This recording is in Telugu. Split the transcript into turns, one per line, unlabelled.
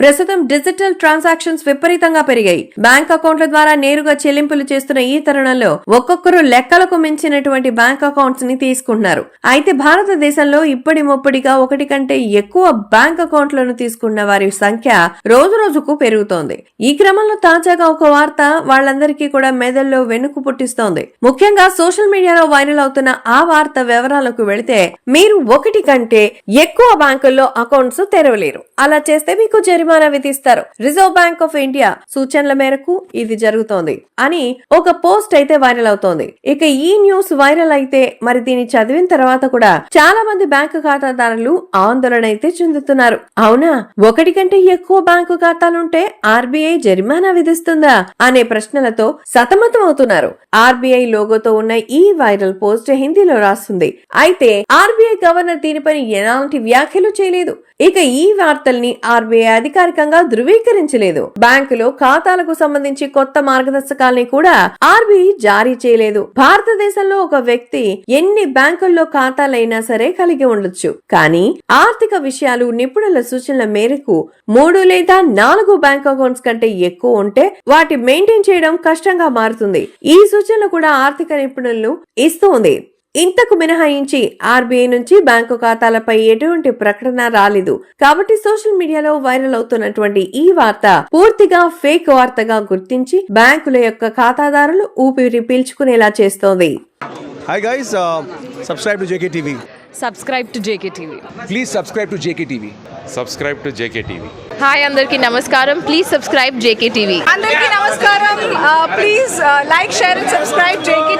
ప్రస్తుతం డిజిటల్ ట్రాన్సాక్షన్స్ విపరీతంగా పెరిగాయి. బ్యాంక్ అకౌంట్ల ద్వారా నేరుగా చెల్లింపులు చేస్తున్న ఈ తరుణంలో ఒక్కొక్కరు లెక్కలకు మించినటువంటి బ్యాంక్ అకౌంట్స్ని తీసుకుంటున్నారు. అయితే భారతదేశంలో ఇప్పటి ముప్పటిగా ఒకటి కంటే ఎక్కువ బ్యాంక్ అకౌంట్లను తీసుకున్న వారి సంఖ్య రోజు రోజుకు పెరుగుతోంది. ఈ క్రమంలో తాజాగా ఒక వార్త వాళ్ళందరికీ కూడా మెదల్లో వెనుకు పుట్టిస్తోంది. ముఖ్యంగా సోషల్ మీడియాలో వైరల్ అవుతున్న ఆ వార్త వివరాలకు వెళితే మీరు ఒకటి కంటే ఎక్కువ బ్యాంకుల్లో అకౌంట్స్ తెరవలేరు. అలా చేస్తే మీకు జరిమానా విధిస్తారు. రిజర్వ్ బ్యాంక్ ఆఫ్ ఇండియా సూచనల మేరకు ఇది జరుగుతోంది. అని ఒక పోస్ట్ అయితే వైరల్ అవుతోంది. ఇక ఈ న్యూస్ వైరల్ అయితే మరి దీన్ని చదివిన తర్వాత కూడా చాలా మంది బ్యాంకు ఖాతాదారులు ఆందోళన అయితే చెందుతున్నారు. అవునా? ఒకటి కంటే ఎక్కువ బ్యాంకు ఖాతాలుంటే ఆర్బీఐ జరిమానా విధిస్తుందా అనే ప్రశ్నలతో సతమతం అవుతున్నారు. ఆర్బీఐ లోగోతో ఉన్న ఈ వైరల్ పోస్ట్ హిందీలో రాస్తుంది. అయితే ఆర్బీఐ గవర్నర్ దీనిపై ఎలాంటి వ్యాఖ్యలు చేయలేదు. ఇక ఈ వార్తల్ని ఆర్బీఐ అధికారికంగా ధృవీకరించలేదు. బ్యాంకులో ఖాతాలకు సంబంధించి కొత్త మార్గదర్శకాల్ని కూడా ఆర్బీఐ జారీ చేయలేదు. భారతదేశంలో ఒక వ్యక్తి ఎన్ని బ్యాంకుల్లో ఖాతాలైనా సరే కలిగి ఉండొచ్చు. కానీ ఆర్థిక విషయాలు నిపుణుల సూచనల మేరకు మూడు లేదా నాలుగు బ్యాంక్ అకౌంట్స్ కంటే ఎక్కువ ఉంటే వాటి మెయింటైన్ చేయడం కష్టంగా మారుతుంది. ఈ సూచనలు కూడా ఆర్థిక నిపుణులు ఇస్తూ ఉంది ఇంతకు మినహాయించి ఆర్బీఐ నుంచి బ్యాంకు ఖాతాలపై ఎటువంటి ప్రకటన రాలేదు. కాబట్టి సోషల్ మీడియాలో వైరల్ అవుతున్నటువంటి ఈ వార్త పూర్తిగా ఫేక్ వార్తగా గుర్తించి బ్యాంకుల యొక్క ఖాతాదారులు ఊపిరి పీల్చుకునేలా చేస్తోంది.
Hi guys, uh, subscribe to JKTV.
Subscribe to J K TV
Please subscribe to JKTV.
subscribe to JKTV.
Hi అందరికీ నమస్కారం. Please subscribe J K TV
అందరికీ నమస్కారం. Please like share and subscribe J K